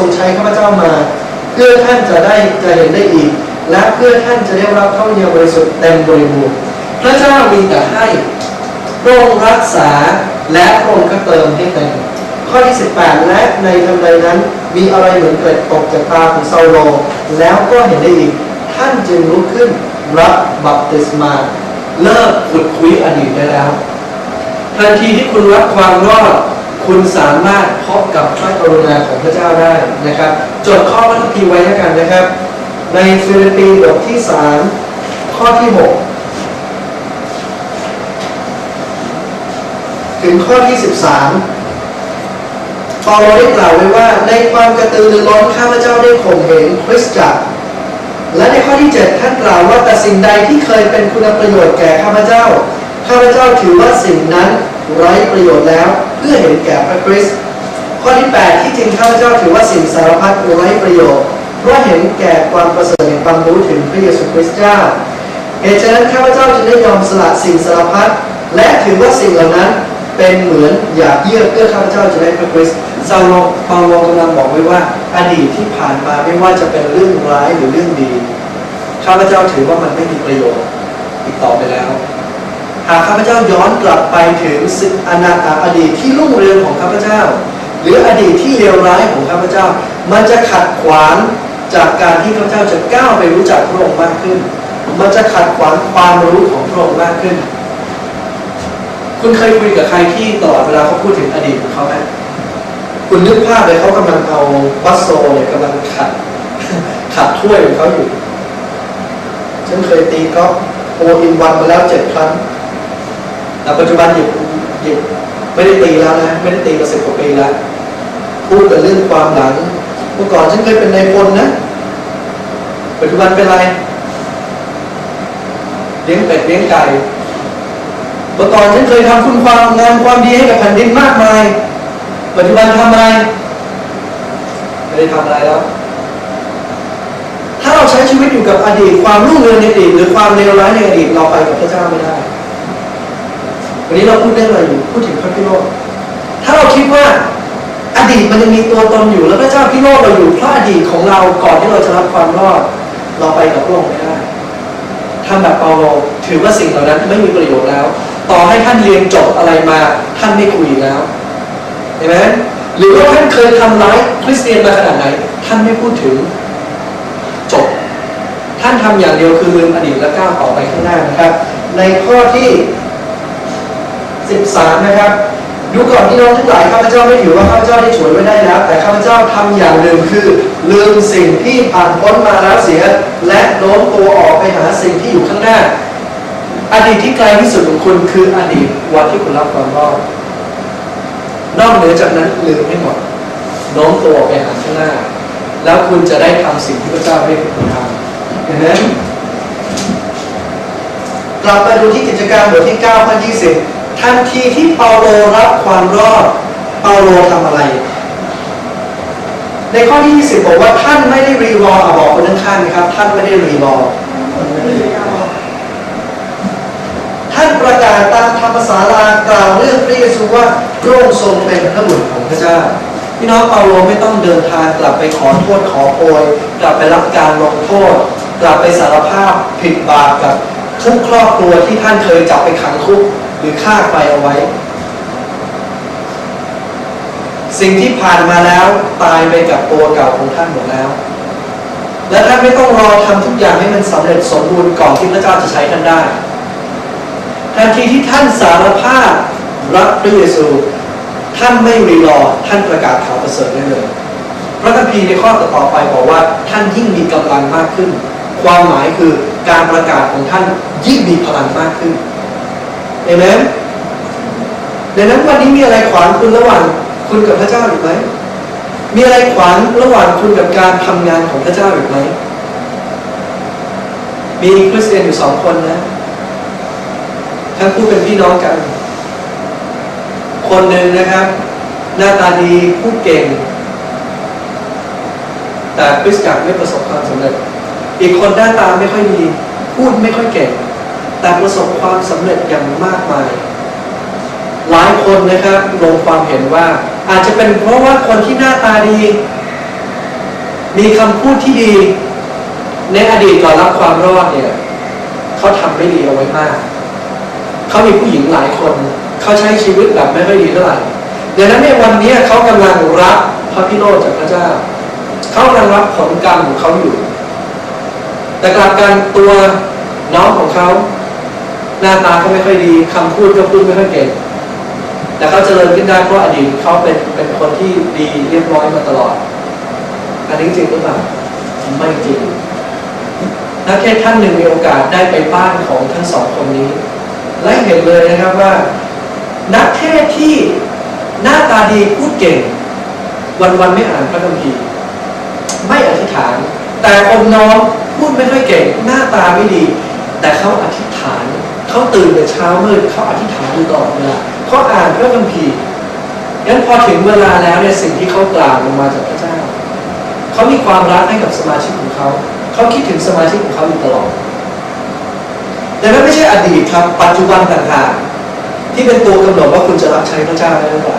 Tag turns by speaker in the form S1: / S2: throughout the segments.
S1: รงใช้ข้าพเจ้ามา เพื่อท่านจะได้จะเห็นได้อีก และเพื่อท่านจะได้รับเข้าเยียบริสุทธิ์เต็มบริบูรณ์พระเจ้ามีแต่ให้พระองค์รักษาและพระองค์ก็เติมให้เต็มข้อที่ 18 และในทันใดนั้น มีอะไรเหมือนเกล็ดตกจากตาของซาโล แล้วก็เห็นได้อีก ท่านจึงลุกขึ้นรับบัพติศมาเลิกขุดคุยอดีตได้แล้ว ทันทีที่คุณรับความรอด คุณสามารถพบกับพระกรุณาของพระเจ้าได้นะครับ จดข้อพระคัมภีร์ไว้แล้วกันนะครับ ในฟิลิปปีบทที่ 3 ข้อที่ 6 ถึงข้อที่ 13 เปาโลได้กล่าวไว้ว่าในความกระตือรือร้นข้าพเจ้าได้ข่มเหงคริสตจักร และในข้อที่ 7 ท่านกล่าวว่าแต่สิ่งใดที่เคยเป็นคุณประโยชน์แก่ข้าพเจ้า ข้าพเจ้าถือว่าสิ่งนั้นไร้ประโยชน์แล้ว เพื่อเห็นแก่พระคริสต์ข้อที่ 8 ที่จริงข้าพเจ้าถือว่าสิ่งสารพัดไร้ประโยชน์เพราะเห็นแก่ความประเสริฐแห่งความรู้ถึงพระเยซูคริสต์เจ้าเหตุฉะนั้นข้าพเจ้าจึงได้ยอมสละสิ่งสารพัดและถือว่าสิ่งเหล่านั้นเป็นเหมือนอยากเยื่อเพื่อข้าพเจ้าจะได้พระคริสต์ซาโลปาโลกำลังบอกไว้ว่าอดีตที่ผ่านมาไม่ว่าจะเป็นเรื่องร้ายหรือเรื่องดี ข้าพเจ้าถือว่ามันไม่มีประโยชน์อีกต่อไปแล้ว หากข้าพเจ้าย้อนกลับไปถึงสิ่งอนาคตอดีตที่รุ่งเรืองของข้าพเจ้า หรืออดีตที่เลวร้ายของข้าพเจ้า มันจะขัดขวางจากการที่ข้าพเจ้าจะก้าวไปรู้จักพระองค์มากขึ้น มันจะขัดขวางความรู้ของพระองค์มากขึ้น คุณเคยคุยกับใครที่ตลอดเวลาเขาพูดถึงอดีตของเขาไหมคุณนึกภาพเลยเขากำลังเอาบัสโซเนี่ยกำลังขัดขัดถ้วยของเขาอยู่ ฉันเคยตีกอฟโออินวันมาแล้วเจ็ดครั้ง แต่ปัจจุบันหยิบหยิบไม่ได้ตีแล้วนะไม่ได้ตีมาสิบกว่าปีแล้วพูดแต่เรื่องความหลังเมื่อก่อนฉันเคยเป็นนายพลนะ ปัจจุบันเป็นอะไรเลี้ยงเป็ดเลี้ยงไก่เมื่อก่อนฉันเคยทำคุณความงานความดีให้กับแผ่นดินมากมาย ปัจจุบันทำอะไรไม่ได้ทำอะไรแล้ว ถ้าเราใช้ชีวิตอยู่กับอดีตความรุ่งเรืองในอดีตหรือความเลวร้ายในอดีตเราไปกับพระเจ้าไม่ได้ วันนี้เราพูดเรื่องอะไรอยู่พูดถึงพระพิโรธถ้าเราคิดว่าอดีตมันยังมีตัวตนอยู่ แล้วพระเจ้าพิโรธเราอยู่เพราะอดีตของเราก่อนที่เราจะรับความรอด เราไปกับพระองค์ไม่ได้ทำแบบเปาโลถือว่าสิ่งเหล่านั้นไม่มีประโยชน์แล้ว ต่อให้ท่านเรียนจบอะไรมาท่านไม่คุยแล้วเห็นไหมหรือว่าท่านเคยทำร้ายคริสเตียนมาขนาดไหน ท่านไม่พูดถึงจบ ท่านทำอย่างเดียวคือลืมอดีตและก้าวต่อไปข้างหน้านะครับ ในข้อที่ 13 นะครับดูก่อนพี่น้องทั้งหลายข้าพเจ้าไม่ถือว่าข้าพเจ้าได้ฉวยไว้ได้แล้ว แต่ข้าพเจ้าทำอย่างหนึ่งคือ ลืมสิ่งที่ผ่านพ้นมาแล้วเสีย และโน้มตัวออกไปหาสิ่งที่อยู่ข้างหน้า อดีตที่ไกลที่สุดของคุณคืออดีตวันที่คุณรับความรอดนอกเหนือจากนั้นลืมให้หมดโน้มตัวไปหาข้างหน้า แล้วคุณจะได้ทำสิ่งที่พระเจ้าให้คุณทำเห็นไหมกลับมาดูที่กิจการบทที่9ข้อ20 ทันทีที่เปาโลรับความรอด เปาโลทำอะไร ในข้อที่ 20 บอกว่าท่านไม่ได้รีรออะบอกคนข้างๆนะครับ ท่านไม่ได้รีรอท่านประกาศตามธรรมศาลากล่าวเรื่องพระเยซูว่าพระองค์ทรงเป็นพระบุตรของพระเจ้าพี่น้องเปาโลไม่ต้องเดินทางกลับไปขอโทษขอโพยกลับไปรับการลงโทษ กลับไปสารภาพผิดบาปกับทุกครอบครัวที่ท่านเคยจับไปขังคุก หรือฆ่าไปเอาไว้ สิ่งที่ผ่านมาแล้วตายไปกับตัวเก่าของท่านหมดแล้ว และท่านไม่ต้องรอทำทุกอย่างให้มันสำเร็จสมบูรณ์ก่อนที่พระเจ้าจะใช้ท่านได้ทันทีที่ท่านสารภาพรักพระเยซู ท่านไม่รีรอท่านประกาศข่าวประเสริฐได้เลยพระคัมภีร์ในข้อต่อไปบอกว่าท่านยิ่งมีกำลังมากขึ้น ความหมายคือการประกาศของท่านยิ่งมีพลังมากขึ้น เอเมดังนั้นวันนี้มีอะไรขวางคุณระหว่างคุณกับพระเจ้าอีกไหมมีอะไรขวางระหว่างคุณกับการทำงานของพระเจ้าอีกไหมมีคริสเตียนอยู่สองคนนะทั้งคู่เป็นพี่น้องกัน คนหนึ่งนะครับ หน้าตาดีพูดเก่ง แต่คริสจักรไม่ประสบความสำเร็จ อีกคนหน้าตาไม่ค่อยดี พูดไม่ค่อยเก่ง แต่ประสบความสำเร็จอย่างมากมาย หลายคนนะครับลงความเห็นว่า อาจจะเป็นเพราะว่าคนที่หน้าตาดี มีคำพูดที่ดี ในอดีตก่อนรับความรอดเนี่ยเขาทำไม่ดีเอาไว้มาก เขามีผู้หญิงหลายคน เขาใช้ชีวิตแบบไม่ค่อยดีเท่าไหร่ดังนั้นในวันนี้เขากำลังรับพระพิโรธจากพระเจ้า เขากำลังรับผลกรรมของเขาอยู่ แต่กลับกันตัวน้องของเขา หน้าตาก็ไม่ค่อยดีคำพูดก็พูดไม่ค่อยเก่งแต่เขาเจริญขึ้นได้เพราะอดีตเขาเป็นเป็นคนที่ดีเรียบร้อยมาตลอด อันนี้จริงหรือเปล่าไม่จริงนักเทศท่านหนึ่งมีโอกาสได้ไปบ้านของทั้งสองคนนี้ และเห็นเลยนะครับว่า นักเทศที่หน้าตาดีพูดเก่ง วันๆไม่อ่านพระคัมภีร์ไม่อธิษฐาน แต่อมน้อมพูดไม่ค่อยเก่ง หน้าตาไม่ดี แต่เขาอธิษฐาน เขาตื่นแต่เช้ามืดเขาอธิษฐานอยู่ตลอดเวลาเขาอ่านพระคัมภีร์งั้นพอถึงเวลาแล้วเนี่ยสิ่งที่เขากล่าวลงมาจากพระเจ้าเขามีความรักให้กับสมาชิกของเขาเขาคิดถึงสมาชิกของเขาอยู่ตลอดแต่นั้นไม่ใช่อดีตครับ ปัจจุบันต่างหากที่เป็นตัวกำหนดว่าคุณจะรับใช้พระเจ้าได้หรือเปล่า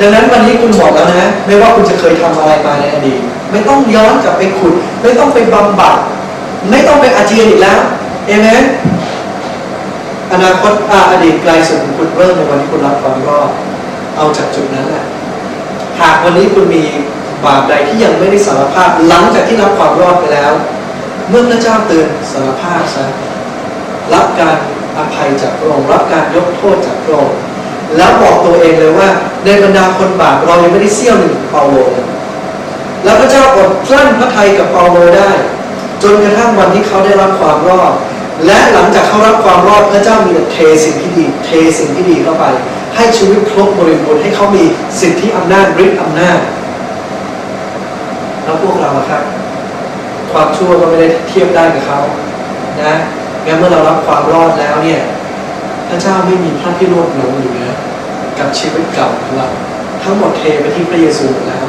S1: ดังนั้นวันนี้คุณบอกแล้วนะ ไม่ว่าคุณจะเคยทำอะไรมาในอดีต ไม่ต้องย้อนกลับไปขุด ไม่ต้องไปบำบัด ไม่ต้องไปอาเจียนอีกแล้วเอเมน อนาคตอาอดีตไกลสุดของคุณเริ่มในวันที่คุณรับความรอดเอาจากจุดนั้นแหละหากวันนี้คุณมีบาปใดที่ยังไม่ได้สารภาพหลังจากที่รับความรอดไปแล้ว เมื่อพระเจ้าเตือนสารภาพซะรับการอภัยจากพระองค์รับการยกโทษจากพระองค์แล้วบอกตัวเองเลยว่า ในบรรดาคนบาปเรายังไม่ได้เสี้ยวหนึ่งเปาโลแล้วพระเจ้าอดกลั้นพระทัยกับเปาโลได้ จนกระทั่งวันที่เขาได้รับความรอด และหลังจากเขารับความรอดพระเจ้ามีแต่เทสิ่งที่ดี เทสิ่งที่ดีเข้าไป ให้ชีวิตครบบริบูรณ์ให้เขามีสิทธิอำนาจฤทธิ์อำนาจแล้วพวกเราอะครับ ความชั่วก็ไม่ได้เทียบได้กับเขานะงั้นเมื่อเรารับความรอดแล้วเนี่ยพระเจ้าไม่มีพระพิโรธหลงอยู่นะกับชีวิตเก่าของเราทั้งหมดเทไปที่พระเยซูแล้ว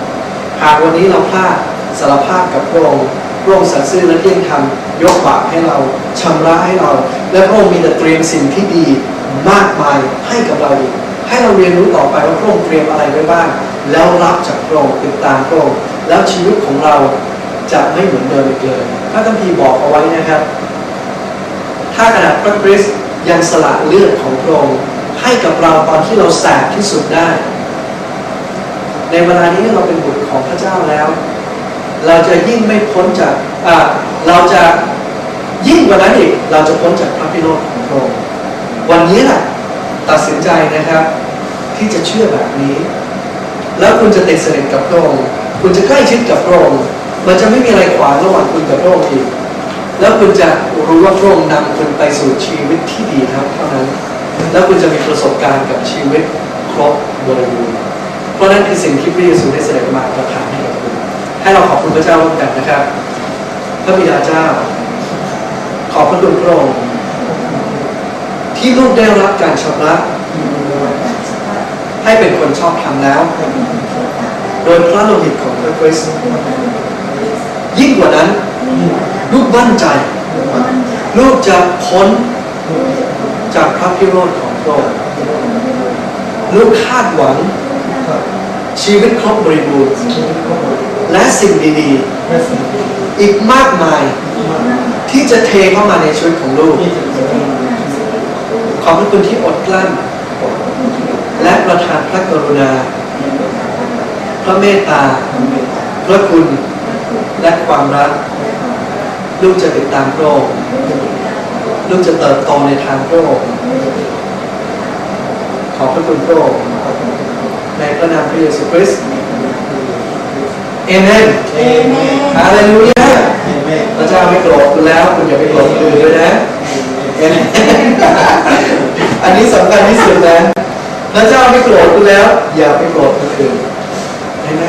S1: หากวันนี้เราพลาดสารภาพกับพระองค์ ระองค์สัตย์ซื่อและเที่ยงธรรมยกบาปให้เราชำระให้เรา และพระองค์มีแต่เตรียมสิ่งที่ดีมากมายให้กับเราอีกให้เราเรียนรู้ต่อไปว่าพระองค์เตรียมอะไรไว้บ้าง แล้วรับจากพระองค์ติดตามพระองค์แล้วชีวิตของเราจะไม่เหมือนเดิมอีกเลยพระคัมภีร์บอกเอาไว้นะครับ ถ้าขนาดพระคริสต์ยังสละเลือดของพระองค์ให้กับเราตอนที่เราแสบที่สุดได้ ในเวลานี้เราเป็นบุตรของพระเจ้าแล้ว เราจะยิ่งไม่พ้นจากเราจะยิ่งกว่านั้นอีกเราจะพ้นจากพระพิโรธของพระองค์วันนี้แหละตัดสินใจนะครับ ที่จะเชื่อแบบนี้ แล้วคุณจะติดสนิทกับพระองค์คุณจะใกล้ชิดกับพระองค์มันจะไม่มีอะไรขวางระหว่างคุณกับพระองค์อีกแล้วคุณจะรู้ว่าพระองค์นำคุณไปสู่ชีวิตที่ดีเท่าเท่านั้น แล้วคุณจะมีประสบการณ์กับชีวิตครบบริบูรณ์เพราะนั่นคือสิ่งที่พระเยซูได้เสด็จมาประทานให้กับ ให้เราขอบคุณพระเจ้าร่วมกันนะครับ พระบิดาเจ้า ขอบพระคุณพระองค์ที่ลูกได้รับการชำระให้เป็นคนชอบธรรมแล้ว โดยพระโลหิตของพระคริสต์ยิ่งกว่านั้น ลูกมั่นใจ ลูกจะพ้นจากพระพิโรธของพระองค์ลูกคาดหวัง ชีวิตครบบริบูรณ์และสิ่งดีๆ อีกมากมายที่จะเทเข้ามาในชีวิตของลูก ขอบพระคุณที่อดกลั้น และประทานพระกรุณา พระเมตตา พระคุณ และความรัก ลูกจะติดตามพระองค์ลูกจะเติบโตในทางพระองค์ขอบพระคุณพระองค์ใน พระนามพระเยซูคริสต์เอเมนฮาเลลูยาพระเจ้าไม่โกรธคุณแล้ว คุณอย่าไปโกรธคนอื่นด้วยนะเอเมนอันนี้สำคัญที่สุดนะพระเจ้าไม่โกรธคุณแล้ว อย่าไปโกรธคนอื่นเห็นไหม